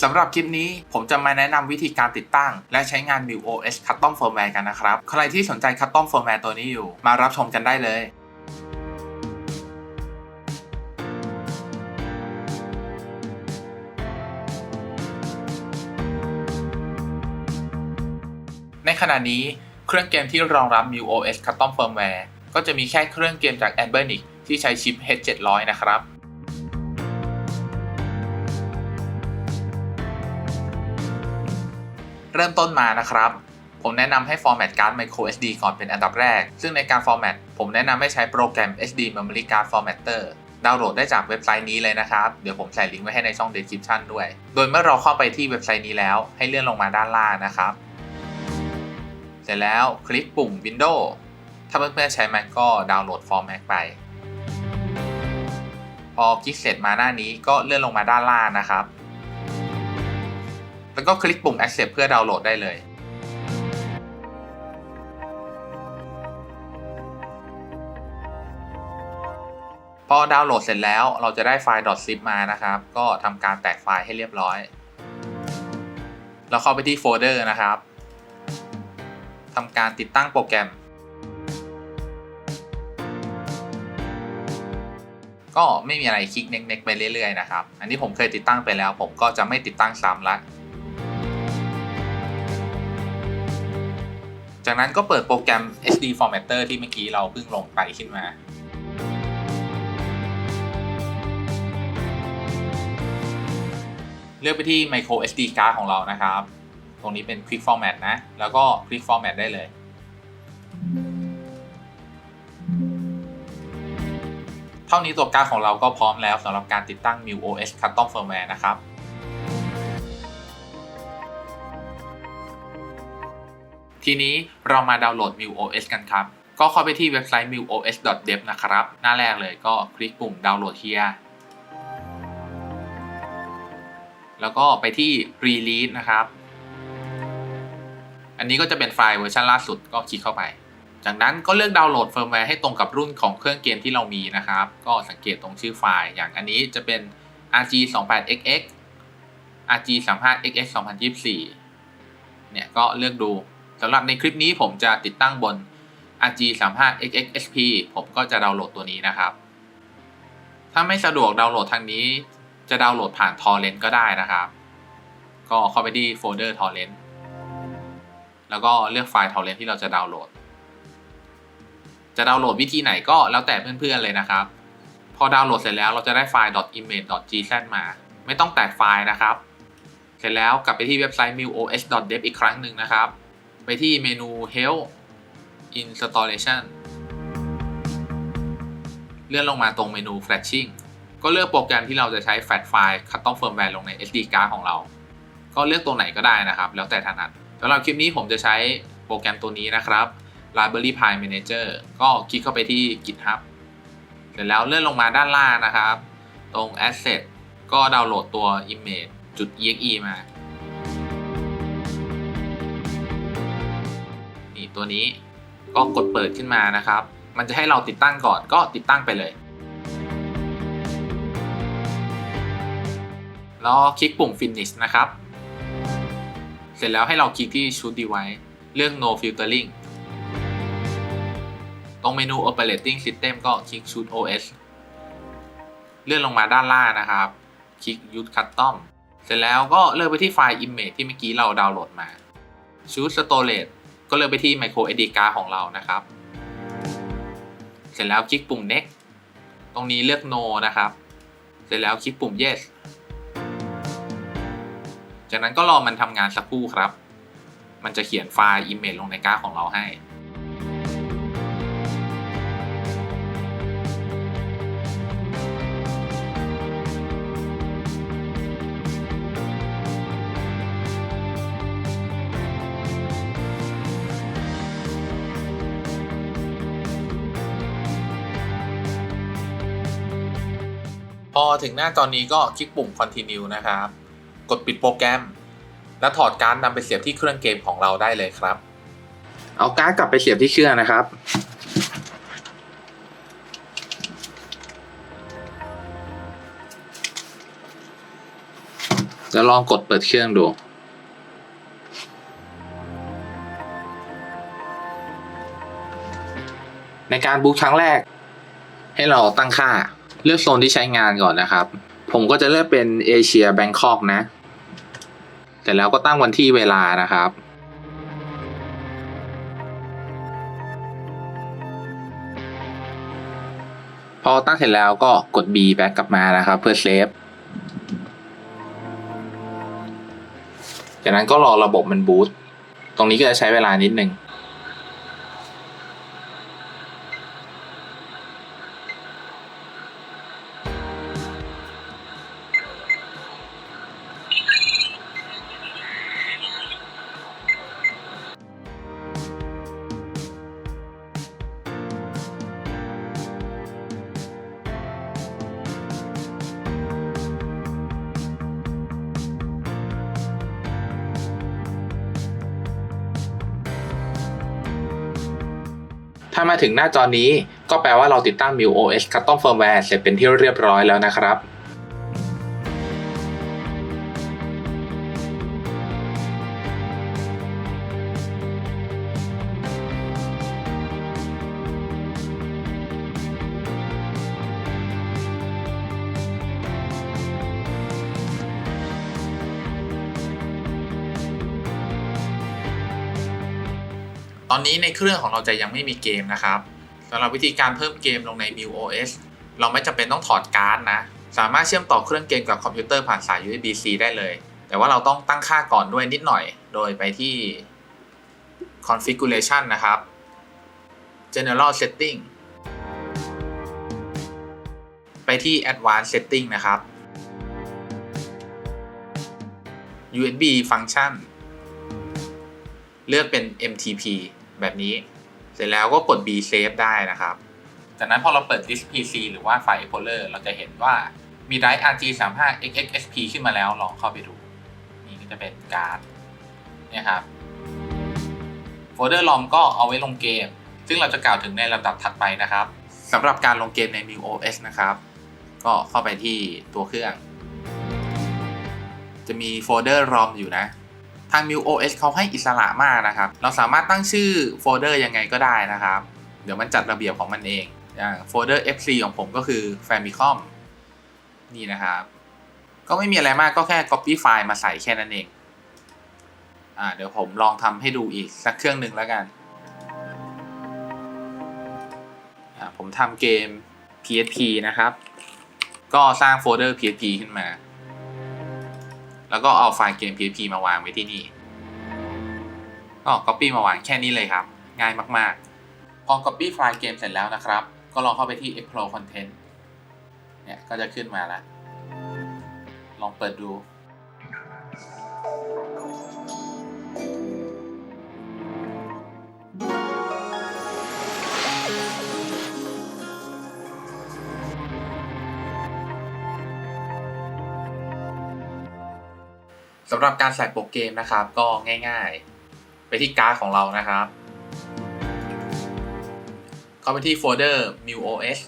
สำหรับคลิปนี้ผมจะมาแนะนำวิธีการติดตั้ง และใช้งาน MIUOS Custom Firmware กันนะครับ ใครที่สนใจ Custom Firmware ตัวนี้อยู่ มารับชมกันได้เลยในขณะนี้เครื่องเกมที่รองรับ MIUOS Custom Firmware ก็จะมีแค่เครื่องเกมจาก a n b e r n i c ที่ใช้ชิป H700 นะครับ เริ่มต้นมานะครับ ผมแนะนำให้ format card micro SD ก่อนเป็นอันดับแรก ซึ่งในการ format ผมแนะนำให้ใช้โปรแกรม SD Memory Card Formatter ดาวน์โหลดได้จากเว็บไซต์นี้เลยนะครับ เดี๋ยวผมใส่ลิงก์ไว้ให้ในช่อง description ด้วย โดยเมื่อเราเข้าไปที่เว็บไซต์นี้แล้ว ให้เลื่อนลงมาด้านล่างนะครับ เสร็จแล้วคลิกปุ่ม Windows ถ้าเพื่อนๆใช้ Mac ก็ดาวน์โหลด format ไป พอคลิกเสร็จมาหน้านี้ก็เลื่อนลงมาด้านล่างนะครับ แล้วก็คลิกปุ่ม accept เพื่อดาวน์โหลดได้เลย พอดาวน์โหลดเสร็จแล้วเราจะได้ไฟล์ .zip มานะครับ ก็ทำการแตกไฟล์ให้เรียบร้อย เราเข้าไปที่โฟลเดอร์นะครับทำการติดตั้งโปรแกรม ก็ไม่มีอะไรคลิกเน็กๆไปเรื่อยๆนะครับ อันนี้ผมเคยติดตั้งไปแล้ว ผมก็จะไม่ติดตั้งซ้ำละ จากนั้นก็เปิดโปรแกรม SD Formatter ที่เมื่อกี้เราเพิ่งลงไปขึ้นมา เลือกไปที่ Micro SD card ของเรานะครับ ตรงนี้เป็น Quick Format นะ แล้วก็ Quick Format ได้เลย เท่านี้ตัวการ์ดของเราก็พร้อมแล้วสำหรับการติดตั้ง MIUOS Custom Firmware นะครับ ทีนี้เรามาดาวน์โหลด MIUOS กันครับ ก็เข้าไปที่เว็บไซต์ miuos.dev นะครับ หน้าแรกเลยก็คลิกปุ่มดาวน์โหลด here แล้วก็ไปที่ release นะครับ อันนี้ก็จะเป็นไฟล์เวอร์ชันล่าสุดก็คลิกเข้าไป จากนั้นก็เลือกดาวน์โหลดเฟิร์มแวร์ให้ตรงกับรุ่นของเครื่องเกมที่เรามีนะครับ ก็สังเกตตรงชื่อไฟล์ อย่างอันนี้จะเป็น RG 2 8 XX RG 3 5 XX 2024เนี่ยก็เลือกดู สำหรับในคลิปนี้ผมจะติดตั้งบน RG 3 5 XX SP ผมก็จะดาวน์โหลดตัวนี้นะครับ ถ้าไม่สะดวกดาวน์โหลดทางนี้ จะดาวน์โหลดผ่าน torrent ก็ได้นะครับ ก็เข้าไปที่โฟลเดอร์ torrent แล้วก็เลือกไฟล์ torrent ที่เราจะดาวน์โหลด จะดาวน์โหลดวิธีไหนก็แล้วแต่เพื่อนๆเลยนะครับ พอดาวน์โหลดเสร็จแล้วเราจะได้ไฟล์ .image.gz มา ไม่ต้องแตกไฟล์นะครับ เสร็จแล้วกลับไปที่เว็บไซต์ mios.dev อีกครั้งหนึ่งนะครับ ไปที่เมนู help installation เลื่อนลงมาตรงเมนู flashing ก็เลือกโปรแกรมที่เราจะใช้แฟลชไฟล์ custom firmware ลงใน SD card ของเรา ก็เลือกตัวไหนก็ได้นะครับ แล้วแต่ถนัดสำหรับคลิปนี้ผมจะใช้โปรแกรมตัวนี้นะครับ Library Pile Manager ก็คลิกเข้าไปที่ GitHub เสร็จแล้วเลื่อนลงมาด้านล่างนะครับ ตรง Asset ก็ดาวน์โหลดตัว image .exe มา ตัวนี้ ก็กดเปิดขึ้นมานะครับ มันจะให้เราติดตั้งก่อนก็ติดตั้งไปเลย แล้วคลิกปุ่ม Finish นะครับ เสร็จแล้วให้เราคลิกที่ Shoot Device เลือก No Filtering ตรงเมนู Operating System ก็คลิก Shoot OS เลื่อนลงมาด้านล่างนะครับ คลิก Use Custom เสร็จแล้วก็เลือกไปที่ไฟล์ Image ที่เมื่อกี้เราดาวน์โหลดมา Shoot Storage ก็เลือกไปที่ Micro SD card ของเรานะครับ เสร็จแล้วคลิกปุ่ม Next ตรงนี้เลือก No นะครับ เสร็จแล้วคลิกปุ่ม Yes จากนั้นก็รอมันทำงานสักครู่ครับ มันจะเขียนไฟล์ Image ลงในการ์ดของเราให้ ถึงหน้าจอนี้ก็คลิกปุ่ม continue นะครับ กดปิดโปรแกรม แล้วถอดการ์ดนำไปเสียบที่เครื่องเกมของเราได้เลยครับ เอาการ์ดกลับไปเสียบที่เครื่องนะครับ แล้วลองกดเปิดเครื่องดูในการบูตครั้งแรก ให้เราตั้งค่า เลือกโซนที่ใช้งานก่อนนะครับ ผมก็จะเลือกเป็นเอเชียแบงคอกนะ แต่แล้วก็ตั้งวันที่เวลานะครับ พอตั้งเสร็จแล้วก็กด B แบ็กกลับมานะครับ เพื่อเซฟ จากนั้นก็รอระบบมันบูตตรงนี้ก็จะใช้เวลานิดนึง ถ้ามาถึงหน้าจอนี้ก็แปลว่าเราติดตั้ง MIUI OS Custom Firmware เสร็จเป็นที่เรียบร้อยแล้วนะครับ ตอนนี้ในเครื่องของเราจะยังไม่มีเกมนะครับสำหรับวิธีการเพิ่มเกมลงใน MIL OS เราไม่จำเป็นต้องถอดการ์ดนะ สามารถเชื่อมต่อเครื่องเกมกับคอมพิวเตอร์ผ่านสาย USB-C ได้เลย แต่ว่าเราต้องตั้งค่าก่อนด้วยนิดหน่อย โดยไปที่ configuration นะครับ general setting ไปที่ advanced setting นะครับ USB function เลือกเป็น MTP แบบนี้ เสร็จแล้วก็กด B save ได้นะครับ จากนั้นพอเราเปิด disk PC หรือว่าไฟล์ Explorer เราจะเห็นว่ามี drive RG35 XXSP ขึ้นมาแล้วลองเข้าไปดู นี่ก็จะเป็นการ์ดเนี่ยครับโฟลเดอร์ลอมก็เอาไว้ลงเกม ซึ่งเราจะกล่าวถึงในลำดับถัดไปนะครับสำหรับการลงเกมใน MIL OS นะครับ ก็เข้าไปที่ตัวเครื่อง จะมีโฟลเดอร์ ROM อยู่นะ ทาง m i OS เขาให้อิสระมากนะครับ เราสามารถตั้งชื่อโฟลเดอร์ยังไงก็ได้นะครับ เดี๋ยวมันจัดระเบียบของมันเองอย่างโฟลเดอร์ FC ของผมก็คือ Famicom นี่นะครับ ก็ไม่มีอะไรมากก็แค่ Copy ไฟล์มาใส่แค่นั้นเองอ่าเดี๋ยวผมลองทำให้ดูอีกสักเครื่องหนึ่งแล้วกันอ่าผมทำเกม PSP นะครับ ก็สร้างโฟลเดอร์ PSP ขึ้นมา แล้วก็เอาไฟล์เกม PHP มาวางไว้ที่นี่ ก็ Copy มาวางแค่นี้เลยครับ ง่ายมากๆ พอ Copy ไฟล์เกมเสร็จแล้วนะครับ ก็ลองเข้าไปที่ Explore Content เนี่ย ก็จะขึ้นมาแล้ว ลองเปิดดู สำหรับการใส่โปรเกมนะครับก็ง่ายๆ ไปที่การ์ดของเรานะครับเข้าไปที่โฟลเดอร์ Mios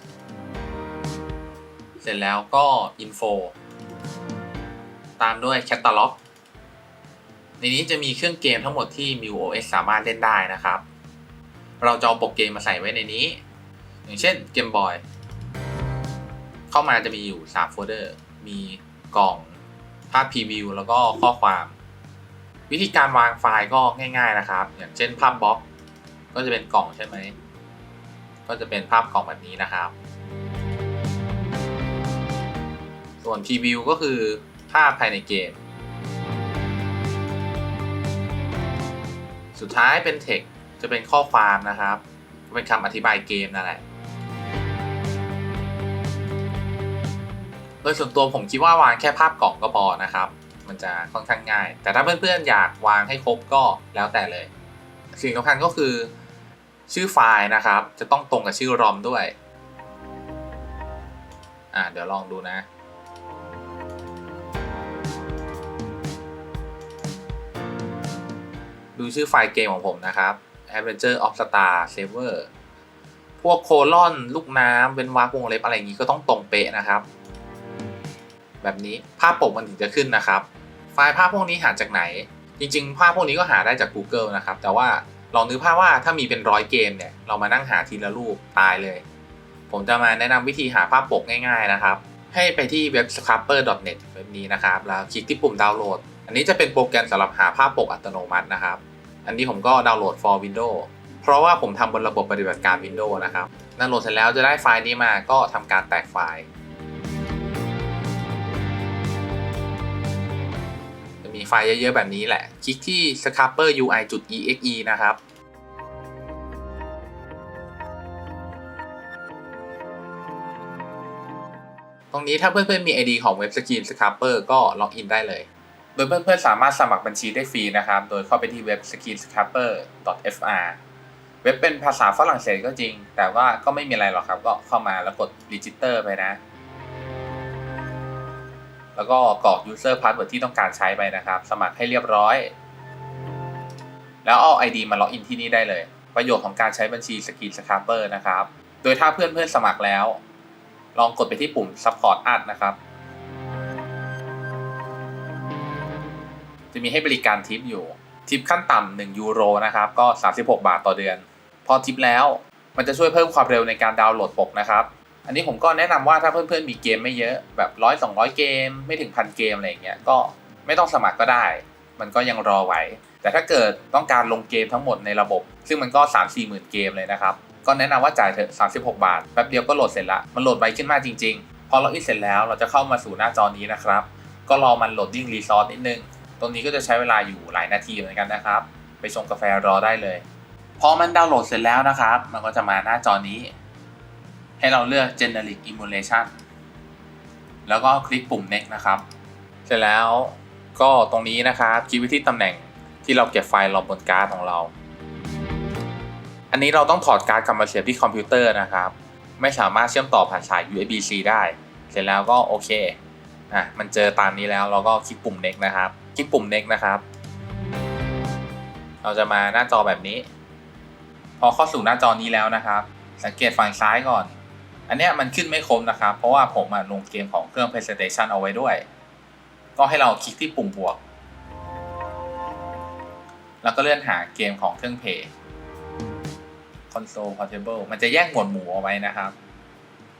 เสร็จแล้วก็ Info ตามด้วย Catalog ในนี้จะมีเครื่องเกมทั้งหมดที่ Mios สามารถเล่นได้นะครับ เราจะเอาโปรเกมมาใส่ไว้ในนี้ อย่างเช่น Game Boy เข้ามาจะมีอยู่ 3 โฟลเดอร์ มีกล่อง ภาพพรีวิวแล้วก็ข้อความ วิธีการวางไฟล์ก็ง่าย ๆนะครับ อย่างเช่นภาพบล็อก ก็จะเป็นกล่องใช่ไหมก็จะเป็นภาพกล่องแบบนี้นะครับ ส่วนพรีวิวก็คือภาพภายในเกม สุดท้ายเป็นเทคจะเป็นข้อความนะครับ เป็นคำอธิบายเกมนั่นแหละ โดยส่วนตัวผมคิดว่าวางแค่ภาพกล่องก็พอนะครับ มันจะค่อนข้างง่าย แต่ถ้าเพื่อนๆอยากวางให้ครบก็แล้วแต่เลย สิ่งสำคัญก็คือ ชื่อไฟล์นะครับ จะต้องตรงกับชื่อ ROM ด้วย อ่าเดี๋ยวลองดูนะดูชื่อไฟล์เกมของผมนะครับ Adventure of Star Saver พวกโคลอน ลูกน้ำเว้นวรรควงเล็บอะไรอย่างนี้ก็ต้องตรงเป๊ะนะครับ แบบนี้ภาพปกมันถึงจะขึ้นนะครับ ไฟล์ภาพพวกนี้หาจากไหน จริง ๆ ภาพพวกนี้ก็หาได้จาก Google นะครับ แต่ว่าลองนึกภาพว่าถ้ามีเป็นร้อยเกมเนี่ยเรามานั่งหาทีละรูปตายเลย ผมจะมาแนะนำวิธีหาภาพปกง่าย ๆ นะครับ ให้ไปที่เว็บ scrapper.net เว็บนี้นะครับ แล้วคลิกที่ปุ่มดาวน์โหลด อันนี้จะเป็นโปรแกรมสำหรับหาภาพปกอัตโนมัตินะครับ อันนี้ผมก็ดาวน์โหลด for Windows เพราะว่าผมทำบนระบบปฏิบัติการ Windows นะครับดาวน์โหลดเสร็จแล้วจะได้ไฟล์นี้มาก็ทำการแตกไฟล์ ไฟล์เยอะๆแบบนี้แหละ คลิกที่ scrapper ui.exe นะครับ ตรงนี้ถ้าเพื่อนๆมี ID ของเว็บ Skin Scrapper ก็ล็อกอินได้เลย โดยเพื่อนๆสามารถสมัครบัญชีได้ฟรีนะครับ โดยเข้าไปที่เว็บ skinscrapper.fr เว็บเป็นภาษาฝรั่งเศสก็จริง แต่ว่าก็ไม่มีอะไรหรอกครับ ก็เข้ามาแล้วกด register ไปนะ แล้วก็กรอก user password ที่ต้องการใช้ไปนะครับ สมัครให้เรียบร้อย แล้วเอา ID มาล็อกอินที่นี่ได้เลย ประโยชน์ของการใช้บัญชี Skin Scrapper นะครับ โดยถ้าเพื่อนๆสมัครแล้ว ลองกดไปที่ปุ่ม support us นะครับ จะมีให้บริการทิปอยู่ทิปขั้นต่ำ1ยูโรนะครับ ก็ 36 บาทต่อเดือน พอทิปแล้วมันจะช่วยเพิ่มความเร็วในการดาวน์โหลดปกนะครับ อันนี้ผมก็แนะนำว่าถ้าเพื่อนๆมีเกมไม่เยอะแบบ100 200เกมไม่ถึงพันเกมอะไรอย่างเงี้ยก็ไม่ต้องสมัครก็ได้ มันก็ยังรอไหว แต่ถ้าเกิดต้องการลงเกมทั้งหมดในระบบ ซึ่งมันก็ 3 4หมื่นเกมเลยนะครับก็แนะนำว่าจ่ายเถอะ36 บาทแป๊บเดียวก็โหลดเสร็จละมันโหลดไวขึ้นมากจริงๆ พอล็อกอินเสร็จแล้วเราจะเข้ามาสู่หน้าจอนี้นะครับ ก็รอมันโหลดดิ้งรีซอสนิดนึง ตรงนี้ก็จะใช้เวลาอยู่หลายนาทีเหมือนกันนะครับ ไปชงกาแฟรอได้เลย พอมันดาวน์โหลดเสร็จแล้วนะครับ มันก็จะมาหน้าจอนี้ ให้เราเลือก generic emulation แล้วก็คลิกปุ่ม next นะครับ เสร็จแล้วก็ตรงนี้นะครับคลิกไปที่ตำแหน่งที่เราเก็บไฟล์รอบนการ์ดของเรา อันนี้เราต้องถอดการ์ดกลับมาเสียบที่คอมพิวเตอร์นะครับ ไม่สามารถเชื่อมต่อผ่านสาย USB-C ได้ เสร็จแล้วก็โอเค อะ มันเจอตามนี้แล้วเราก็คลิกปุ่ม next นะครับ คลิกปุ่ม next นะครับ เราจะมาหน้าจอแบบนี้ พอเข้าสู่หน้าจอนี้แล้วนะครับ สังเกตฝั่งซ้ายก่อน อันเนี้ยมันขึ้นไม่ครบนะครับ เพราะว่าผมลงเกมของเครื่อง PlayStation เอาไว้ด้วย ก็ให้เราคลิกที่ปุ่มบวก แล้วก็เลื่อนหาเกมของเครื่องเพย์ console portable มันจะแยกหมวดหมู่เอาไว้นะครับ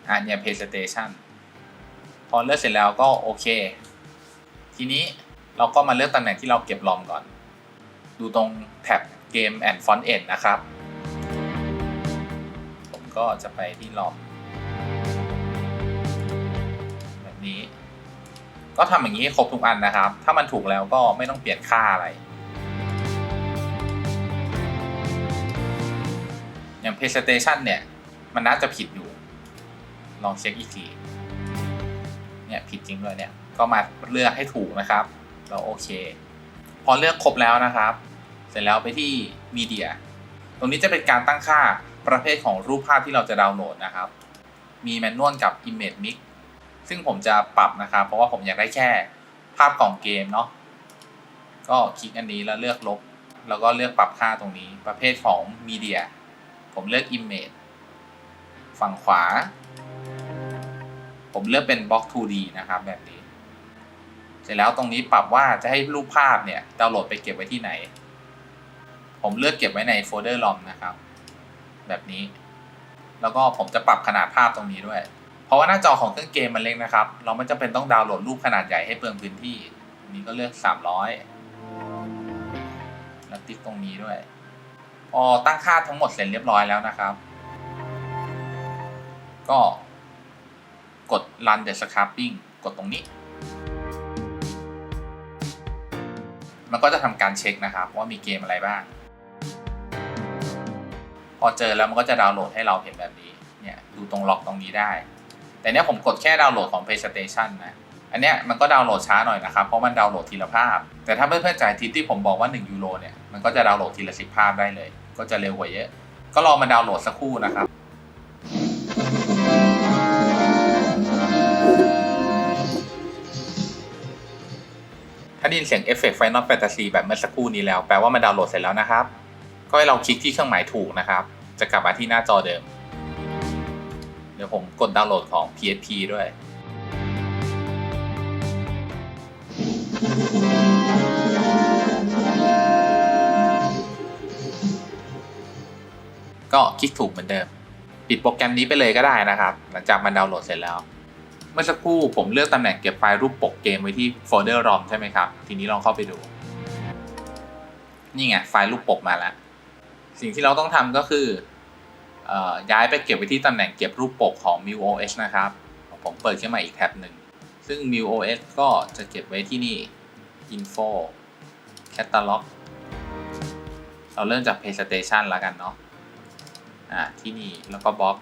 อ่าเนี่ย PlayStation พอเลือกเสร็จแล้วก็โอเค ทีนี้เราก็มาเลือกตำแหน่งที่เราเก็บลอมก่อน ดูตรงแท็บเกม and font end นะครับ ผมก็จะไปที่ลอม ก็ทำอย่างนี้ให้ครบทุกอันนะครับ ถ้ามันถูกแล้วก็ไม่ต้องเปลี่ยนค่าอะไร อย่าง PlayStation เนี่ย มันน่าจะผิดอยู่ ลองเช็คอีกที เนี่ยผิดจริงด้วยเนี่ย ก็มาเลือกให้ถูกนะครับแล้วโอเค พอเลือกครบแล้วนะครับ เสร็จแล้วไปที่ Media ตรงนี้จะเป็นการตั้งค่าประเภทของรูปภาพที่เราจะดาวน์โหลดนะครับ มีแมนนวลกับ Image Mix ซึ่งผมจะปรับนะครับ เพราะว่าผมอยากได้แค่ภาพกล่องเกมเนาะก็คลิกอันนี้แล้วเลือกลบ แล้วก็เลือกปรับค่าตรงนี้ ประเภทของ Media ผมเลือก Image ฝั่งขวา ผมเลือกเป็น Box 2D นะครับแบบนี้ เสร็จแล้วตรงนี้ปรับว่าจะให้รูปภาพเนี่ยดาวน์โหลดไปเก็บไว้ที่ไหน ผมเลือกเก็บไว้ในโฟลเดอร์ ROM นะครับ แบบนี้ แล้วก็ผมจะปรับขนาดภาพตรงนี้ด้วย เพราะว่าหน้าจอของเครื่องเกมมันเล็กนะครับ เราไม่จำเป็นต้องดาวน์โหลดรูปขนาดใหญ่ให้เปลืองพื้นที่อันนี้ก็เลือก 300 แล้วติ๊กตรงนี้ด้วย พอตั้งค่าทั้งหมดเสร็จเรียบร้อยแล้วนะครับ ก็กด run the scrapping กดตรงนี้ มันก็จะทำการเช็คนะครับ ว่ามีเกมอะไรบ้าง พอเจอแล้วมันก็จะดาวน์โหลดให้เราเห็นแบบนี้ เนี่ย ดูตรงล็อกตรงนี้ได้ แต่เนี้ยผมกดแค่ดาวน์โหลดของ PlayStation นะ อันเนี้ยมันก็ดาวน์โหลดช้าหน่อยนะครับ เพราะมันดาวน์โหลดทีละภาพ แต่ถ้าเพื่อนๆจ่ายทิปที่ผมบอกว่า 1 ยูโรเนี่ย มันก็จะดาวน์โหลดทีละ10ภาพได้เลย ก็จะเร็วกว่าเยอะ ก็รอมันดาวน์โหลดสักครู่นะครับถ้าได้ยินเสียงเอฟเฟกต์ไฟนอลแฟนตาซีแบบเมื่อสักครู่นี้แล้ว แปลว่ามันดาวน์โหลดเสร็จแล้วนะครับ ก็ให้เราคลิกที่เครื่องหมายถูกนะครับ จะกลับมาที่หน้าจอเดิม เดี๋ยวผมกดดาวน์โหลดของ PHP ด้วย ก็คลิกถูกเหมือนเดิม ปิดโปรแกรมนี้ไปเลยก็ได้นะครับ หลังจากมันดาวน์โหลดเสร็จแล้ว เมื่อสักครู่ผมเลือกตำแหน่งเก็บไฟล์รูปปกเกมไว้ที่โฟลเดอร์ ROM ใช่ไหมครับ ทีนี้ลองเข้าไปดู นี่ไงไฟล์รูปปกมาแล้ว สิ่งที่เราต้องทำก็คือ ย้ายไปเก็บไว้ที่ตำแหน่งเก็บรูปปกของ MIUOS นะครับ ผมเปิดขึ้นมาอีกแท็บหนึ่ง ซึ่ง MIUOS ก็จะเก็บไว้ที่นี่ Info Catalog เราเริ่มจาก PlayStation แล้วกันเนาะอ่าที่นี่แล้วก็บ๊อบ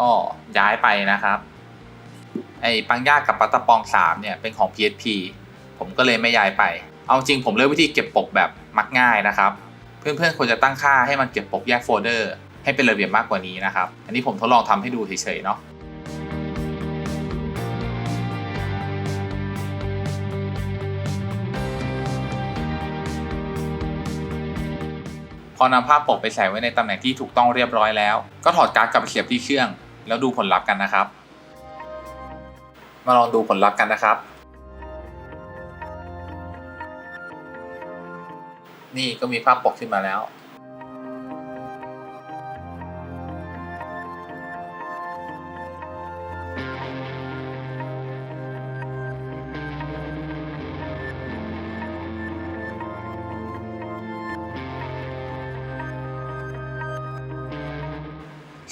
ก็ย้ายไปนะครับ ไอ้ปังย่ากับปัตตปอง 3 เนี่ย เป็นของ PSP ผมก็เลยไม่ย้ายไป เอาจริงผมเลือกวิธีเก็บปกแบบมักง่ายนะครับ เพื่อนๆควรจะตั้งค่าให้มันเก็บปกแยกโฟลเดอร์ให้เป็นระเบียบมากกว่านี้นะครับ อันนี้ผมทดลองทำให้ดูเฉยๆเนาะพอนำภาพปกไปใส่ไว้ในตำแหน่งที่ถูกต้องเรียบร้อยแล้ว ก็ถอดการ์ดกลับไปเสียบที่เครื่อง แล้วดูผลลัพธ์กันนะครับ มาลองดูผลลัพธ์กันนะครับ นี่ก็มีภาพปกขึ้นมาแล้ว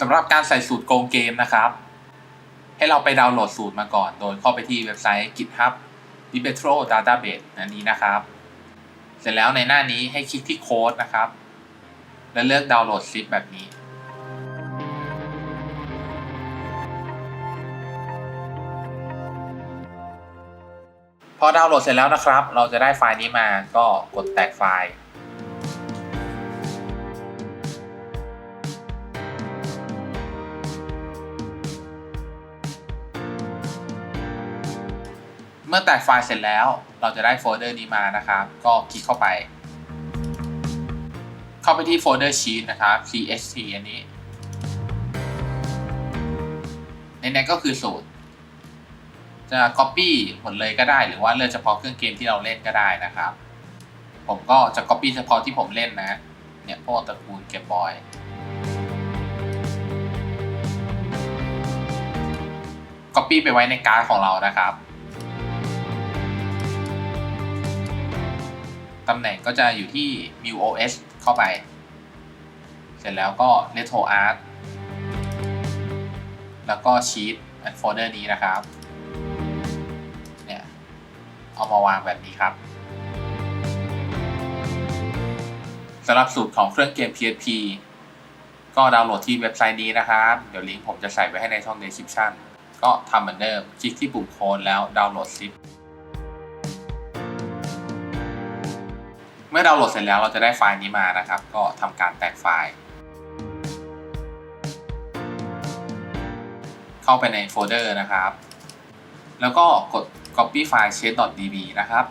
สำหรับการใส่สูตรโกงเกมนะครับ ให้เราไปดาวน์โหลดสูตรมาก่อน โดยเข้าไปที่เว็บไซต์ GitHub d i b e t r o Database อันนี้นะครับ เสร็จแล้วในหน้านี้ให้คลิกที่โค้ดนะครับ แล้วเลือกดาวน์โหลดซิปแบบนี้ พอดาวน์โหลดเสร็จแล้วนะครับ เราจะได้ไฟล์นี้มาก็กดแตกไฟล์ เมื่อแตกไฟล์เสร็จแล้ว เราจะได้โฟลเดอร์นี้มานะครับ ก็คลิกเข้าไป เข้าไปที่โฟลเดอร์ชีตนะครับ CST อันนี้ ในนั้นก็คือสูตร จะ Copy หมดเลยก็ได้ หรือว่าเลือกเฉพาะเครื่องเกมที่เราเล่นก็ได้นะครับ ผมก็จะ Copy เฉพาะที่ผมเล่นนะ เนี่ยพวกตระกูลเกมบบอย Copy ไปไว้ในการ์ดของเรานะครับ ตำแหน่งก็จะอยู่ที่ MIUOS เข้าไป เสร็จแล้วก็ Retro Art แล้วก็ Sheet อันโฟลเดอร์นี้นะครับ เนี่ย เอามาวางแบบนี้ครับสำหรับสูตรของเครื่องเกม PSP ก็ดาวน์โหลดที่เว็บไซต์นี้นะครับ เดี๋ยวลิงก์ผมจะใส่ไว้ให้ในช่อง description ก็ทำเหมือนเดิมคลิกที่ปุ่มโค้ดแล้วดาวน์โหลดซิป มื่อดาวน์โหลดเสร็จแล้วเราจะได้ไฟล์นี้มานะครับ ก็ทำการแตกไฟล์ เข้าไปในโฟลเดอร์นะครับ แล้วก็กด copy ไฟล์ chess.db นะครับ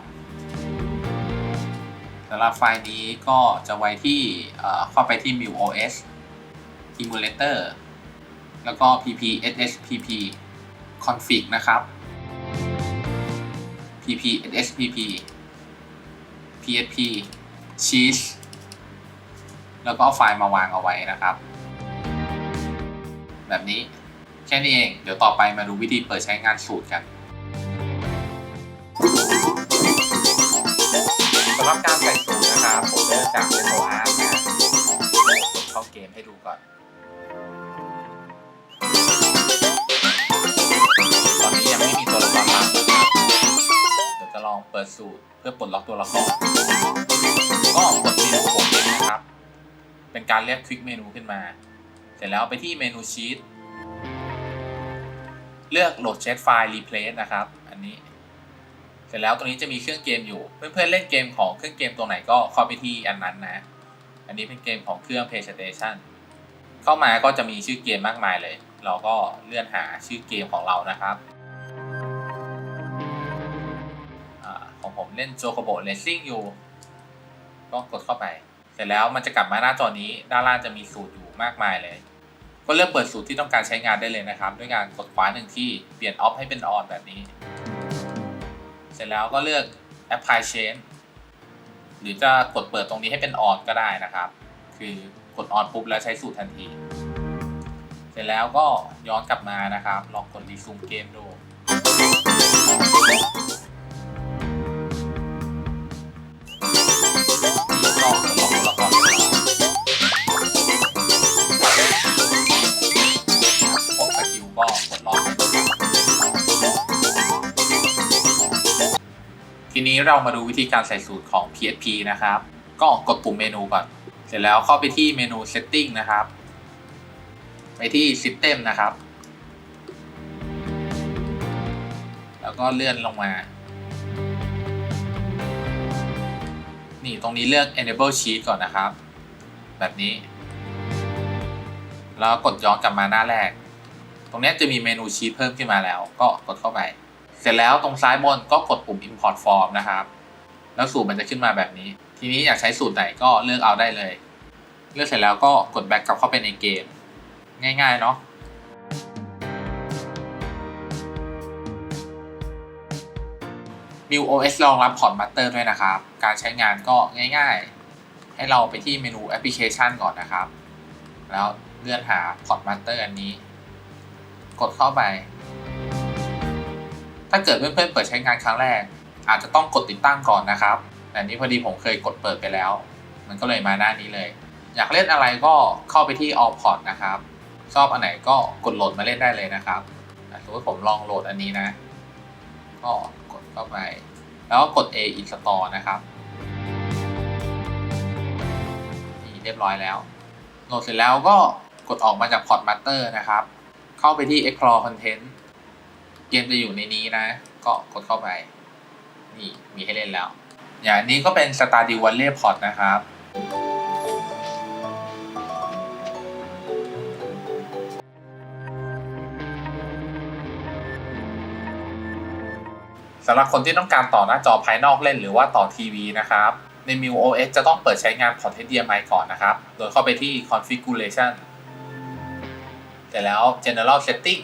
สำหรับไฟล์นี้ก็จะไว้ที่เข้าไปที่ MIUOS emulator แล้วก็ ppsspp config นะครับ ppsspp php cheese แล้วก็เอาไฟล์มาวางเอาไว้นะครับ แบบนี้แค่นี้เอง เดี๋ยวต่อไปมาดูวิธีเปิดใช้งานสูตรกันสำหรับการใส่สูตรนะครับ ผมเริ่มจากเล่นโซอาร์นะเข้าเกมให้ดูก่อน ตอนนี้ยังไม่มีตัวละ ลองเปิดสูตรเพื่อปลดล็อกตัวละครก็กดเมนูผมเองนะครับ เป็นการเรียกคลิกเมนูขึ้นมา เสร็จแล้วไปที่เมนูชีตเลือกโหลดเช t ไฟล์ replace นะครับ อันนี้ เสร็จแล้วตรงนี้จะมีเครื่องเกมอยู่ เพื่อนๆเล่นเกมของเครื่องเกมตัวไหนก็เข้าไปที่อันนั้นนะ อันนี้เป็นเกมของเครื่อง PlayStation เข้ามาก็จะมีชื่อเกมมากมายเลย เราก็เลื่อนหาชื่อเกมของเรานะครับ เล่นโจโ o โบเลสซิ่งอยู่ ก็กดเข้าไป เสร็จแล้วมันจะกลับมาหน้าจอนี้ ด้านล่างจะมีสูตรอยู่มากมายเลย ก็เลือกเปิดสูตรที่ต้องการใช้งานได้เลยนะครับ ด้วยการกดขวาหนึ่งที่เปลี่ยนออฟให้เป็นออนแบบนี้ เสร็จแล้วก็เลือก apply change หรือจะกดเปิดตรงนี้ให้เป็นออนก็ได้นะครับ คือกดออนปุ๊บแล้วใช้สูตรทันที เสร็จแล้วก็ย้อนกลับมานะครับ ลองกดรีซูมเกมดู ทีนี้เรามาดูวิธีการใส่สูตรของ PSP นะครับ ก็กดปุ่มเมนูก่อน เสร็จแล้วเข้าไปที่เมนู Setting นะครับ ไปที่ System นะครับ แล้วก็เลื่อนลงมา นี่ตรงนี้เลือก Enable Sheet ก่อนนะครับ แบบนี้ แล้วกดย้อนกลับมาหน้าแรก ตรงนี้จะมีเมนูชีตเพิ่มขึ้นมาแล้ว ก็กดเข้าไป ร็จแล้วตรงซ้ายบนก็กดปุ่ม Import Form นะครับ แล้วสูตรมันจะขึ้นมาแบบนี้ ทีนี้อยากใช้สูตรไหนก็เลือกเอาได้เลย เลือกเสร็จแล้วก็กด Back กลับเข้าไปในเกม ง่ายๆเนาะ m i l OS รองรับพอร์ตมัตเตอร์ด้วยนะครับ การใช้งานก็ง่ายๆ ให้เราไปที่เมนูแอปพลิเคชันก่อนนะครับ แล้วเลื่อนหาพอร์ตมัตเตอร์อันนี้ กดเข้าไป ถ้าเกิดเพื่อนๆเปิดใช้งานครั้งแรก อาจจะต้องกดติดตั้งก่อนนะครับแต่นี้พอดีผมเคยกดเปิดไปแล้ว มันก็เลยมาหน้านี้เลย อยากเล่นอะไรก็เข้าไปที่ All Port นะครับ ชอบอันไหนก็กดโหลดมาเล่นได้เลยนะครับสมมติผมลองโหลดอันนี้นะ ก็กดเข้าไป แล้วก็กด A install นะครับนี่เรียบร้อยแล้ว โหลดเสร็จแล้วก็กดออกมาจาก Port Master นะครับ เข้าไปที่ Explore Content เกมจะอยู่ในนี้นะ ก็กดเข้าไป นี่มีให้เล่นแล้ว อย่างนี้ก็เป็น Stardew Valley Port นะครับสำหรับคนที่ต้องการต่อหน้าจอภายนอกเล่นหรือว่าต่อทีวีนะครับ ใน m i u OS จะต้องเปิดใช้งานพอร์ต HDMI ก่อนนะครับ โดยเข้าไปที่ configuration เสร็จแล้ว general setting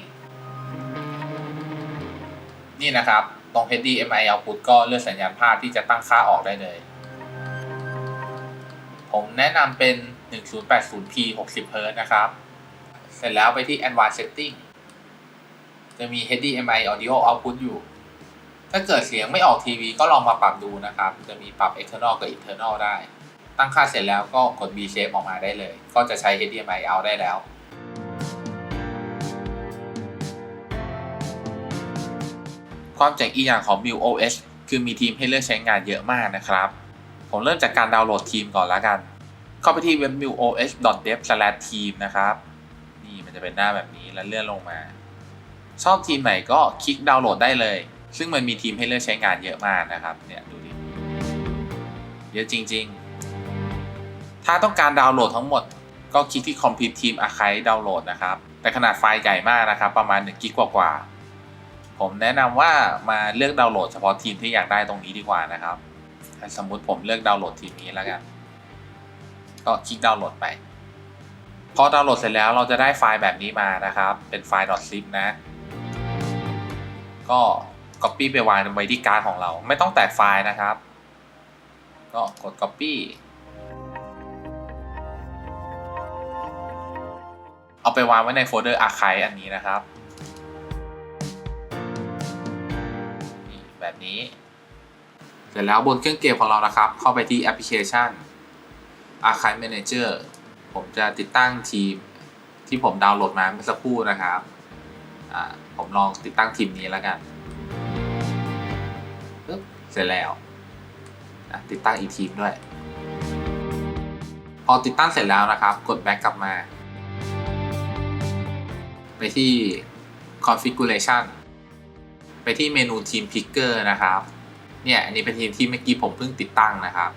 นี่นะครับ ตรง HDMI output ก็เลือกสัญญาณภาพที่จะตั้งค่าออกได้เลย ผมแนะนำเป็น 1080p 60Hz นะครับ เสร็จแล้วไปที่ advanced setting จะมี HDMI audio output อยู่ ถ้าเกิดเสียงไม่ออกทีวีก็ลองมาปรับดูนะครับ จะมีปรับ external กับ internal ได้ ตั้งค่าเสร็จแล้วก็กด B shape ออกมาได้เลย ก็จะใช้ HDMI out ได้แล้ว ความเจ๋งอีกอย่างของ Build OS คือมีทีมให้เลือกใช้งานเยอะมากนะครับ ผมเริ่มจากการดาวน์โหลดทีมก่อนแล้วกัน เข้าไปที่เว็บ buildos.dev/team นะครับ นี่มันจะเป็นหน้าแบบนี้แล้วเลื่อนลงมา ชอบทีมไหนก็คลิกดาวน์โหลดได้เลย ซึ่งมันมีทีมให้เลือกใช้งานเยอะมากนะครับ เนี่ยดูดิ เยอะจริง ๆ ถ้าต้องการดาวน์โหลดทั้งหมด ก็คลิกที่ Complete Team Archive ดาวน์โหลดนะครับ แต่ขนาดไฟล์ใหญ่มากนะครับ ประมาณ1กิกกว่าๆ ผมแนะนำว่ามาเลือกดาวน์โหลดเฉพาะทีมที่อยากได้ตรงนี้ดีกว่านะครับ สมมุติผมเลือกดาวน์โหลดทีมนี้แล้วกัน ก็คลิกดาวน์โหลดไป พอดาวน์โหลดเสร็จแล้วเราจะได้ไฟล์แบบนี้มานะครับ เป็นไฟล์ .zip นะ ก็ Copy ไปวางไว้ที่การ์ดของเรา ไม่ต้องแตกไฟล์นะครับ ก็กด Copy เอาไปวางไว้ในโฟลเดอร์ Archive อันนี้นะครับ แบบนี้ เสร็จแล้วบนเครื่องเกมของเรานะครับ เข้าไปที่แอปพลิเคชัน Archive Manager ผมจะติดตั้งทีมที่ผมดาวน์โหลดมาเมื่อสักครู่นะครับ ผมลองติดตั้งทีมนี้แล้วกันเสร็จแล้ว ติดตั้งอีกทีมด้วย พอติดตั้งเสร็จแล้วนะครับ กด back กลับมา ไปที่ configuration ไปที่เมนูทีม picker นะครับ เนี่ยอันนี้เป็นทีมที่เมื่อกี้ผมเพิ่งติดตั้งนะครับ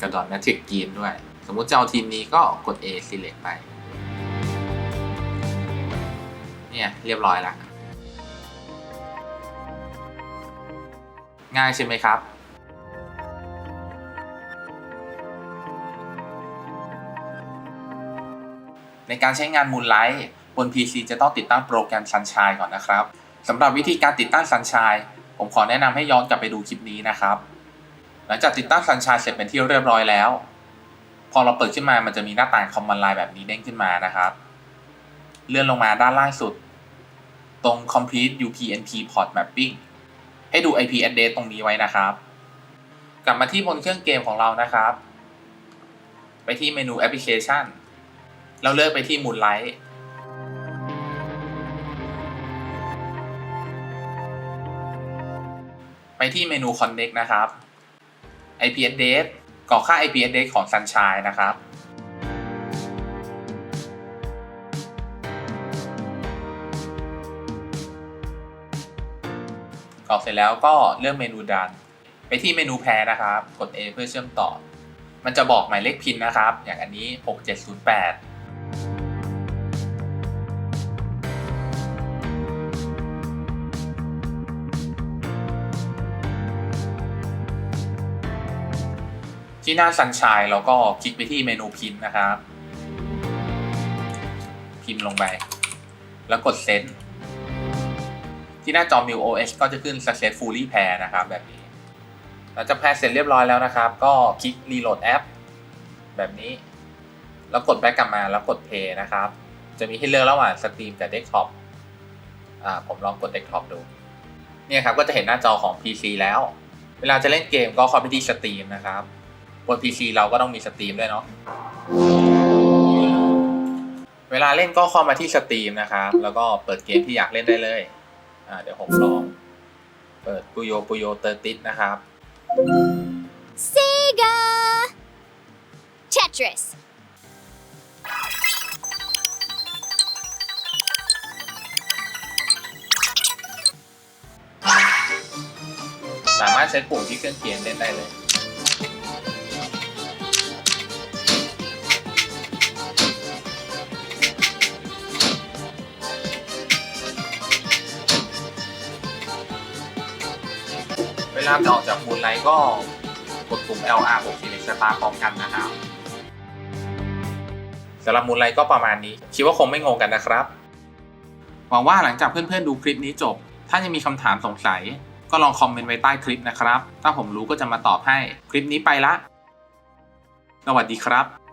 กระดอนแมทริกกีนด้วย สมมุติจะเอาทีมนี้ก็กด A select ไป เนี่ยเรียบร้อยล้วง่ายใช่ไหมครับในการใช้งาน Moonlight บน PC จะต้องติดตั้งโปรแกรม Sunshine ก่อนนะครับ สำหรับวิธีการติดตั้ง Sunshine ผมขอแนะนำให้ย้อนกลับไปดูคลิปนี้นะครับ หลังจากติดตั้ง Sunshine เสร็จเป็นที่เรียบร้อยแล้ว พอเราเปิดขึ้นมามันจะมีหน้าต่าง Command Line แบบนี้เด้งขึ้นมานะครับ เลื่อนลงมาด้านล่างสุด ตรง Complete UPnP Port Mapping ให้ดู IP address ตรงนี้ไว้นะครับ กลับมาที่บนเครื่องเกมของเรานะครับ ไปที่เมนู Application เราเลือกไปที่ Moonlight ที่เมนู Connect นะครับ IP address กรอกค่า IP address ของ Sunshine นะครับ กรอกเสร็จแล้วก็เลือกเมนูดัน ไปที่เมนูแพรนะครับ กด A เพื่อเชื่อมต่อ มันจะบอกหมายเลขพินนะครับ อย่างอันนี้ 6708 ที่หน้า Sunshine เราก็คลิกไปที่เมนูพิมพ์นะครับ พิมพ์ลงไป แล้วกดเซนที่หน้าจอ Mil OS ก็จะขึ้น successfully pair นะครับแบบนี้หลังจากแพร์เสร็จเรียบร้อยแล้วนะครับ ก็คลิก reload app แบบนี้ แล้วกด back กลับมาแล้วกด play นะครับ จะมีให้เลือกระหว่างสตรีมกับ desktop อ่าผมลองกด desktop ดู เนี่ยครับก็จะเห็นหน้าจอของ PC แล้ว เวลาจะเล่นเกมก็เข้าไปที่สตรีมนะครับ บน PC เราก็ต้องมีสตรีมด้วยเนาะเวลาเล่นก็เข้ามาที่สตรีมนะครับ แล้วก็เปิดเกมที่อยากเล่นได้เลย อ่า เดี๋ยวผมลอง เปิดปุโยปุโยเตอร์ติสนะครับ Sega! Tetris. สามารถใช้ปุ่มที่เครื่องเกมเล่นได้เลย ลาจะออกจากมูลไลท์ก็กดปุ่ม LR 6 Select Start พร้อมกันนะครับสำหรับมูลไลท์ก็ประมาณนี้ คิดว่าคงไม่งงกันนะครับ หวังว่าหลังจากเพื่อนๆดูคลิปนี้จบ ถ้ายังมีคำถามสงสัย ก็ลองคอมเมนต์ไว้ใต้คลิปนะครับ ถ้าผมรู้ก็จะมาตอบให้ คลิปนี้ไปละ สวัสดีครับ